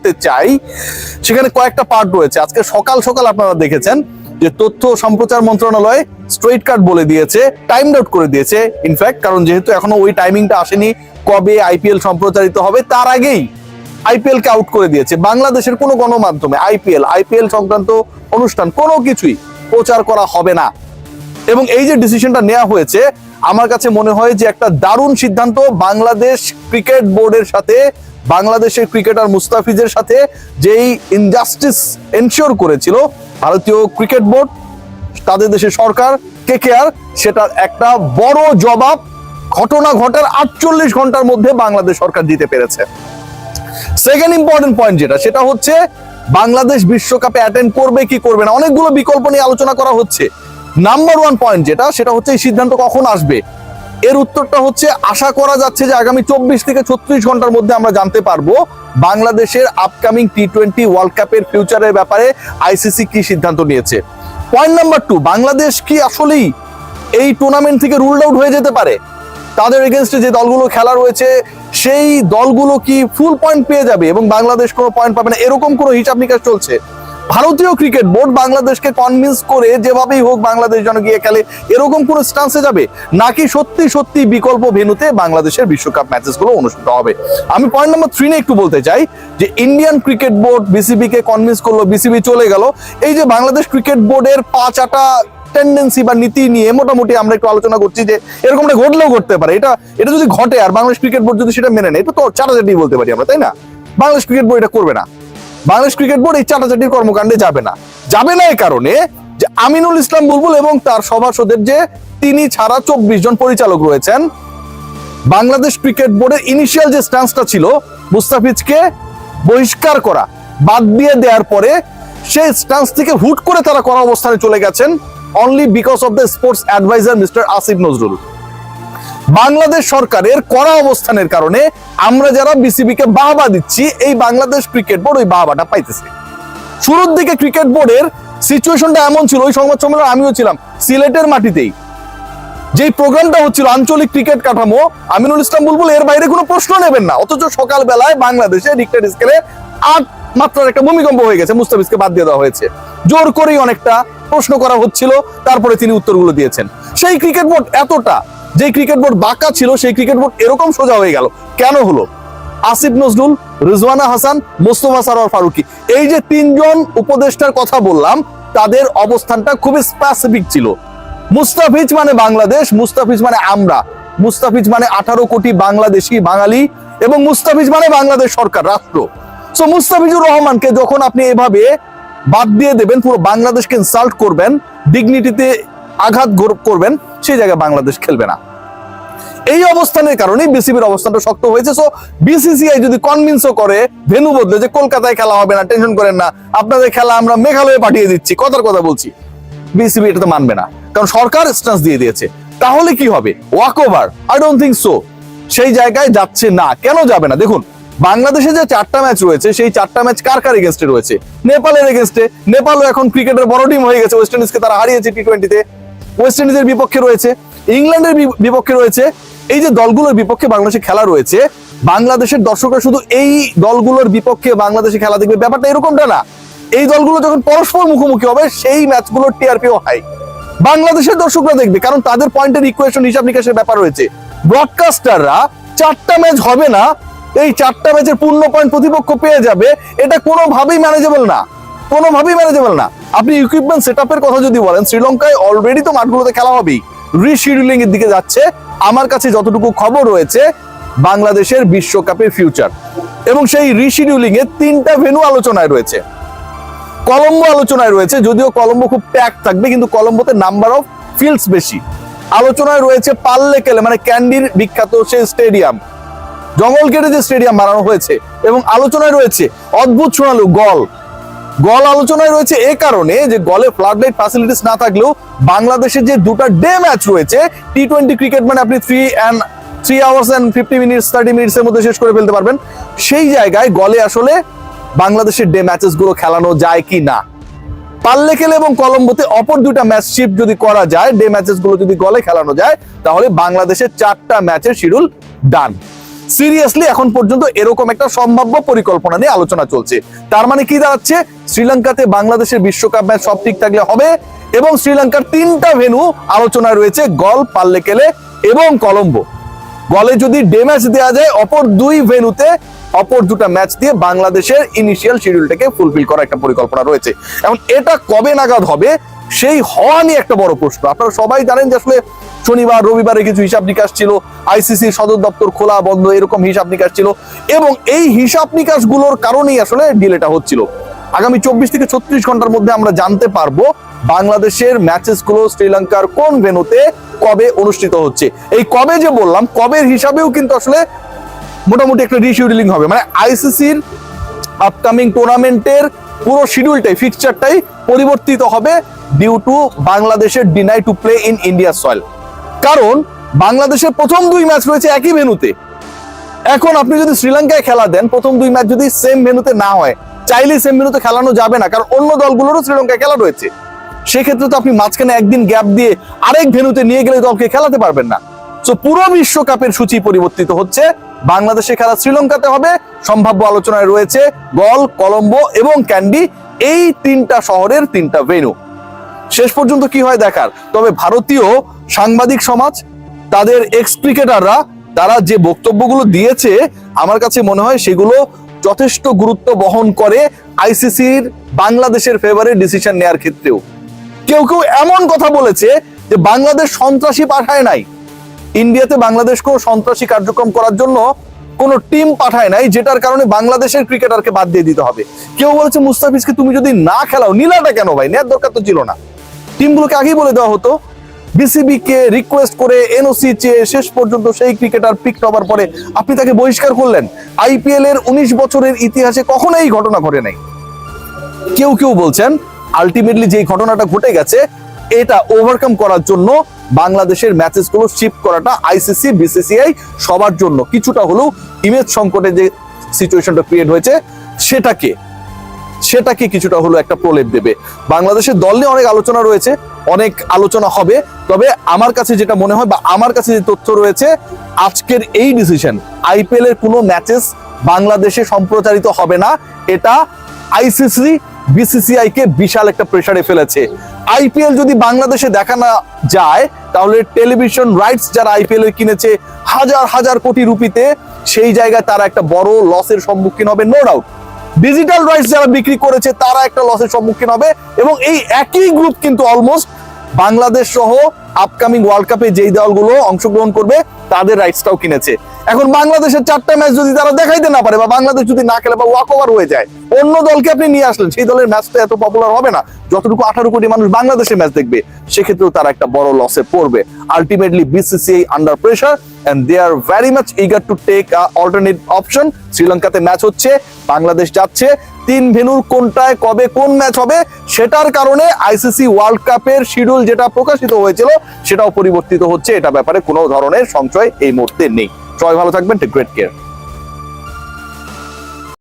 করতে চাই, সেখানে কয়েকটা পার্ট রয়েছে। আজকে সকাল সকাল আপনারা দেখেছেন যে তথ্য সম্প্রচার মন্ত্রণালয় স্ট্রেট কার্ড বলে দিয়েছে টাইম আউট করে দিয়েছে ইনফ্যাক্ট কারণ যেহেতু এখনও ওই টাইমিংটা আসেনি কবে আইপিএল সম্প্রচারিত হবে, তার আগেই আইপিএল কে আউট করে দিয়েছে। বাংলাদেশের কোনো গণমাধ্যমে আইপিএল আইপিএল সংক্রান্ত অনুষ্ঠান কোনো কিছুই প্রচার করা হবে না। এবং এই যে ডিসিশনটা নেওয়া হয়েছে, আমার কাছে মনে হয় যে একটা দারুণ সিদ্ধান্ত বাংলাদেশ ক্রিকেট বোর্ডের সাথে বাংলাদেশের ক্রিকেটার মুস্তাফিজের সাথে যেই ইনজাস্টিস এনশিওর করেছিল, ভারতীয় ক্রিকেট বোর্ড, তাদের দেশের সরকার কে কে আর সেটার একটা বড় জবাব, ঘটনা ঘটার আটচল্লিশ ঘণ্টার মধ্যে বাংলাদেশ সরকার দিতে পেরেছে। সেকেন্ড ইম্পর্টেন্ট পয়েন্ট যেটা, সেটা হচ্ছে বাংলাদেশ বিশ্বকাপে অ্যাটেন্ড করবে কি করবে না, অনেকগুলো বিকল্প নিয়ে আলোচনা করা হচ্ছে। নাম্বার ওয়ান পয়েন্ট যেটা, সেটা হচ্ছে এই সিদ্ধান্ত কখন আসবে? এর উত্তরটা হচ্ছে, আশা করা যাচ্ছে যে আগামী চব্বিশ থেকে ছত্রিশ ঘণ্টার মধ্যে আমরা জানতে পারব বাংলাদেশের আপকামিং টি টোয়েন্টি ওয়ার্ল্ড কাপের ফিউচারের ব্যাপারে আইসিসি কি সিদ্ধান্ত নিয়েছে। পয়েন্ট নাম্বার টু বাংলাদেশ কি আসলেই এই টুর্নামেন্ট থেকে রুলড আউট হয়ে যেতে পারে? তাদের এগেনস্টে যে দলগুলো খেলা রয়েছে, সেই দলগুলো কি ফুল পয়েন্ট পেয়ে যাবে এবং বাংলাদেশ কোনো পয়েন্ট পাবে না? এরকম কোনো হিসাব নিকাশ চলছে? ভারতীয় ক্রিকেট বোর্ড বাংলাদেশকে কনভিন্স করে যেভাবেই হোক বাংলাদেশ যেন গিয়ে খেলে, এরকম কোন স্টান্সে যাবে? নাকি সত্যি সত্যি বিকল্প ভেনুতে বাংলাদেশের বিশ্বকাপ ম্যাচেসগুলো অনুষ্ঠিত হবে? আমি পয়েন্ট নাম্বার থ্রি নিয়ে একটু বলতে চাই, যে ইন্ডিয়ান ক্রিকেট বোর্ড বিসিবি কে কনভিন্স করল বিসিবি চলে গেল। এই যে বাংলাদেশ ক্রিকেট বোর্ডের পাঁচ আটা টেন্ডেন্সি বা নীতি নিয়ে মোটামুটি আমরা একটু আলোচনা করছি যে, এরকমটা ঘটলেও ঘটতে পারে। এটা এটা যদি ঘটে, আর বাংলাদেশ ক্রিকেট বোর্ড যদি সেটা মেনে নেয়, এটা তো চাটাচাটি বলতে পারি আমরা, তাই না? বাংলাদেশ ক্রিকেট বোর্ড এটা করবে না। বাংলাদেশ ক্রিকেট বোর্ড এই চাটাচাটির কর্মকাণ্ডে যাবে না। যাবে না এই কারণে যে আমিনুল ইসলাম বুলবুল এবং তার সভাসদের যে তিনি ছাড়া চব্বিশ জন পরিচালক রয়েছেন, বাংলাদেশ ক্রিকেট বোর্ডের ইনিশিয়াল যে স্ট্যান্সটা ছিল, মুস্তাফিজকে বহিষ্কার করা, বাদ দিয়ে দেওয়ার পরে সেই স্ট্যান্স থেকে হুট করে তারা করা অবস্থানে চলে গেছেন only because of the sports adviser mister Asif Nazrul Bangladesh সরকারের কড়া অবস্থানের কারণে আমরা যারা বিসিবি কে বাহবা দিচ্ছি, এই বাংলাদেশ ক্রিকেট বোর্ড ওই বাহবাটা পাইতেছে। শুরুর দিকে ক্রিকেট বোর্ডের সিচুয়েশনটা এমন ছিল, ওই সংবাদ সম্মেলনে আমিও ছিলাম, সিলেটের মাটিতেই। যেই প্রোগ্রামটা হচ্ছিল আঞ্চলিক ক্রিকেট কাঠামো, আমিনুল ইসলাম বুলবুল, এর বাইরে কোনো প্রশ্ন নেবেন না। অথচ সকাল বেলায় বাংলাদেশে ডিক্টেট স্কেলে আট মাত্রার একটা ভূমিকম্প হয়ে গেছে, মুস্তাফিজকে বাদ দিয়ে দেওয়া হয়েছে। জোর করেই অনেকটা প্রশ্ন করা হচ্ছিল, তারপরে তিনি উত্তরগুলো দিয়েছেন। সেই ক্রিকেট বোর্ড এতটা যে ক্রিকেট বোর্ড বাঁকা ছিল, সেই ক্রিকেট বোর্ড এরকম সোজা হয়ে গেল। কেন হলো? আসিফ নজরুল, রিজওয়ানা হাসান, মোস্তফা সারোয়ার ফারুকি। এই যে তিনজন উপদেষ্টার কথা বললাম, তাদের অবস্থানটা খুবই স্পেসিফিক ছিল। মুস্তাফিজ মানে বাংলাদেশ, মুস্তাফিজ মানে আমরা। মুস্তাফিজ মানে আঠারো কোটি বাংলাদেশি, বাঙালি, এবং মুস্তাফিজ মানে বাংলাদেশ সরকার, রাষ্ট্র। সো মুস্তাফিজুর রহমানকে যখন আপনি এভাবে বাদ দিয়ে দেবেন, পুরো বাংলাদেশকে ইনসাল্ট করবেন ডিগনিটিতে আঘাত করবেন, সেই জায়গায় বাংলাদেশ খেলবে না। এই অবস্থানের কারণে বিসিবির অবস্থানটা শক্ত হয়েছে। সো বিসিসিআই যদি কনভিন্সও করে, ভেনু বদলে যে কলকাতায় খেলা হবে না টেনশন করেন না, আপনাদের খেলা আমরা মেঘালয়ে পাঠিয়ে দিচ্ছি, কথার কথা বলছি। বিসিবি এটা তো মানবে না, কারণ সরকার স্ট্যান্স দিয়ে দিয়েছে। তাহলে কি হবে? Walk over I don't think so সেই জায়গায় যাচ্ছে না। কেন যাবে না? দেখুন, বাংলাদেশে যে চারটা ম্যাচ রয়েছে, সেই চারটা ম্যাচ কার কার এগেনস্টে রয়েছে? নেপালের এগেনস্টে নেপালও এখন ক্রিকেটের বড় টিম হয়ে গেছে। ওয়েস্ট ইন্ডিজকে তারা হারিয়েছে টি টোয়েন্টিতে ওয়েস্ট ইন্ডিজের বিপক্ষে রয়েছে ইংল্যান্ডের বিপক্ষে রয়েছে। এই যে দলগুলোর বিপক্ষে বাংলাদেশে খেলা রয়েছে, বাংলাদেশের দর্শকরা শুধু এই দলগুলোর বিপক্ষে বাংলাদেশে খেলা দেখবে। ব্যাপারটা এরকমটা না। এই দলগুলো যখন পরস্পর মুখোমুখি হবে, সেই ম্যাচগুলোর টিআরপিও হাই বাংলাদেশের দর্শকরা দেখবে, কারণ তাদের পয়েন্টের ইকুয়েশন হিসাব নিকাশের ব্যাপার রয়েছে। ব্রডকাস্টাররা চারটা ম্যাচ হবে না, এই চারটা ম্যাচের পূর্ণ পয়েন্ট প্রতিপক্ষ পেয়ে যাবে, এটা কোনোভাবেই ম্যানেজেবল না। কোনোভাবেই ম্যানেজেবল না। আপনি ইকুইপমেন্ট সেটআপের কথা যদি বলেন, শ্রীলঙ্কায় অলরেডি তো মাঠগুলোতে খেলা হবেই। রিশিডিউলিং এর দিকে যাচ্ছে। আমার কাছে যতটুকু খবর রয়েছে, বাংলাদেশের বিশ্বকাপের ফিউচার এবং সেই রিশিডিউলিং এর তিনটা ভেনু আলোচনায় রয়েছে। কলম্বো আলোচনায় রয়েছে, যদিও কলম্বো খুব প্যাক থাকবে, কিন্তু কলম্বোতে নাম্বার অফ ফিল্ডস বেশি। আলোচনায় রয়েছে পাল্লে কেলে মানে ক্যান্ডির বিখ্যাত সেই স্টেডিয়াম। জঙ্গল কেটে যে স্টেডিয়াম বানানো হয়েছে, এবং আলোচনায় রয়েছে অদ্ভুত শোনালো গল। গল আলোচনায় রয়েছে এ কারণে যে গলে ফ্লাড লাইট ফ্যাসিলিটিস না থাকলেও বাংলাদেশের যে দুটো ডে ম্যাচ রয়েছে টি টোয়েন্টি ক্রিকেট মানে আপনি three and three hours and fifty minutes thirty minutes এর মধ্যে শেষ করে ফেলতে পারবেন। সেই জায়গায় গলে আসলে বাংলাদেশের ডে ম্যাচেসগুলো খেলানো যায় কি না? পাল্লেকেল এবং কলম্বোতে অপর দুটা ম্যাচ শিফট যদি করা যায় ডে ম্যাচেসগুলো যদি গলে খেলানো যায়, তাহলে বাংলাদেশের চারটা ম্যাচের শিডিউল ডান সিরিয়াসলি এখন পর্যন্ত এরকম একটা সম্ভাব্য পরিকল্পনা নিয়ে আলোচনা চলছে। তার মানে কি দাঁড়াচ্ছে? শ্রীলঙ্কাতে বাংলাদেশের বিশ্বকাপ ম্যাচ সব ঠিক থাকলে হবে এবং শ্রীলঙ্কার তিনটা ভেনু আলোচনায় রয়েছে গল, পাল্লেকেলে এবং কলম্বো। গলে যদি ডে ম্যাচ দেওয়া যায়, অপর দুই ভেনুতে অপর দুটো ম্যাচ দিয়ে বাংলাদেশের ইনিশিয়াল শিডিউলটাকে ফুলফিল করার একটা পরিকল্পনা রয়েছে। এখন এটা কবে নাগাদ হবে? সেই হওয়া নিয়ে একটা বড় প্রশ্ন। আপনারা সবাই জানেন যে আসলে শনিবার, রবিবারে কিছু হিসাব নিকাশ ছিল। আইসিসি সদর দপ্তর খোলা, বন্ধ, এরকম হিসাব নিকাশ ছিল। এবং এই হিসাব নিকাশগুলোর কারণেই আসলে ডিলেটা হচ্ছিল। আগামী চব্বিশ থেকে ছত্রিশ ঘণ্টার মধ্যে আমরা জানতে পারব বাংলাদেশের ম্যাচেসগুলো শ্রীলঙ্কার কোন ভেনুতে কবে অনুষ্ঠিত হচ্ছে। এই কবে যে বললাম, কবের হিসাবেও কিন্তু আসলে মোটামুটি একটা রিশিডিউলিং হবে। মানে আইসিসির আপকামিং টুর্নামেন্টের পুরো শিডিউলটাই ফিক্সচারটাই পরিবর্তিত হবে ডিউ টু বাংলাদেশের deny to play in India soil কারণ বাংলাদেশের প্রথম দুই ম্যাচ রয়েছে একই ভেনুতে এখন আপনি যদি শ্রীলঙ্কায় খেলা দেন, প্রথম দুই ম্যাচ যদি সেম ভেনুতে না হয় চাইলে সেম ভেনুতে খেলানো যাবে না, কারণ অন্য দলগুলোরও শ্রীলঙ্কায় খেলা রয়েছে। সেক্ষেত্রে তো আপনি মাঝখানে একদিন গ্যাপ দিয়ে আরেক ভেনুতে নিয়ে গেলে দলকে খেলাতে পারবেন না। তো পুরো বিশ্বকাপের সূচি পরিবর্তিত হচ্ছে। বাংলাদেশে খেলা শ্রীলঙ্কাতে হবে। সম্ভাব্য আলোচনায় রয়েছে গল, কলম্বো এবং ক্যান্ডি। এই তিনটা শহরের তিনটা ভেনু শেষ পর্যন্ত কি হয় দেখার? তবে ভারতীয় সাংবাদিক সমাজ, তাদের এক্স ক্রিকেটাররা তারা যে বক্তব্যগুলো দিয়েছে, আমার কাছে মনে হয় সেগুলো যথেষ্ট গুরুত্ব বহন করে আইসিসির বাংলাদেশের ফেভারে ডিসিশন নেয়ার ক্ষেত্রেও। কেউ কেউ এমন কথা বলেছে যে বাংলাদেশ সন্ত্রাসী পাঠায় নাই। ইন্ডিয়াতে বাংলাদেশ কোনো সন্ত্রাসী কার্যক্রম করার জন্য কোনো টিম পাঠায় নাই, যেটার কারণে বাংলাদেশের ক্রিকেটারকে বাদ দিয়ে দিতে হবে। কেউ বলেছে, মুস্তাফিজকে তুমি যদি না খেলাও, নীলাটা কেন ভাই? নেয়ার দরকার তো ছিল না। টিমগুলোকে আগেই বলে দেওয়া হতো বিসিবি কে রিকোয়েস্ট করে এনওসি চেয়ে শেষ পর্যন্ত সেই ক্রিকেটার পিক হবার পরে আপনি তাকে বহিষ্কার করলেন। আইপিএল এর উনিশ বছরের ইতিহাসে কখনো এই ঘটনা ঘটে নাই। কেউ কেউ বলছেন আলটিমেটলি যে ঘটনাটা ঘটে গেছে, এটা ওভারকাম করার জন্য বাংলাদেশের ম্যাচেসগুলো শিফট করাটা আইসিসি বিসিসিআই সবার জন্য। কিছুটা হলেও ইমেজ সংকটে যে সিচুয়েশনটা ক্রিয়েট হয়েছে, সেটাকে সেটাকে কিছুটা হলো একটা প্রলেপ দেবে। বাংলাদেশের দল নিয়ে অনেক আলোচনা রয়েছে, অনেক আলোচনা হবে। তবে আমার কাছে যেটা মনে হয় বা আমার কাছে যে তথ্য রয়েছে, আজকের এই ডিসিশন আইপিএল এর কোনো ম্যাচেস বাংলাদেশে সম্প্রচারিত হবে না। এটা আইসিসি বিসিসিআই কে বিশাল একটা প্রেসারে ফেলেছে। আইপিএল যদি বাংলাদেশে দেখা না যায়, তাহলে টেলিভিশন রাইটস যারা আইপিএল এর কিনেছে, হাজার হাজার কোটি রুপিতে, সেই জায়গায় তারা একটা বড় লসের সম্মুখীন হবে নো ডাউট ডিজিটাল রাইটস যারা বিক্রি করেছে, তারা একটা লসের সম্মুখীন হবে এবং এই একই গ্রুপ কিন্তু অলমোস্ট বাংলাদেশ সহ আপকামিং ওয়ার্ল্ড কাপে যেই দলগুলো অংশগ্রহণ করবে, তাদের রাইটসটাও কিনেছে। এখন বাংলাদেশের চারটা ম্যাচ যদি তারা দেখাইতে না পারে বা বাংলাদেশ যদি না খেলে বা ওয়াক ওভার হয়ে যায়, অন্য দলকে আপনি নিয়ে আসলেন, সেই দলের ম্যাচটা এত পপুলার হবে না। যতটুকু আঠারো কোটি মানুষ বাংলাদেশে ম্যাচ দেখবে, সেক্ষেত্রেও তারা একটা বড় লসে পড়বে। Ultimately BCCI under pressure and they are very much eager to take alternate option শ্রীলঙ্কাতে match হচ্ছে, বাংলাদেশ যাচ্ছে। তিন ভেনুর কোনটায়, কবে, কোন ম্যাচ হবে, সেটার কারণে আইসিসি ওয়ার্ল্ড কাপের শিডিউল যেটা প্রকাশিত হয়েছিল, সেটাও পরিবর্তিত হচ্ছে। এটা ব্যাপারে কোনো ধরনের সংশয় এই মুহূর্তে নেই। সবাই ভালো থাকবেন গ্রেট কেয়ার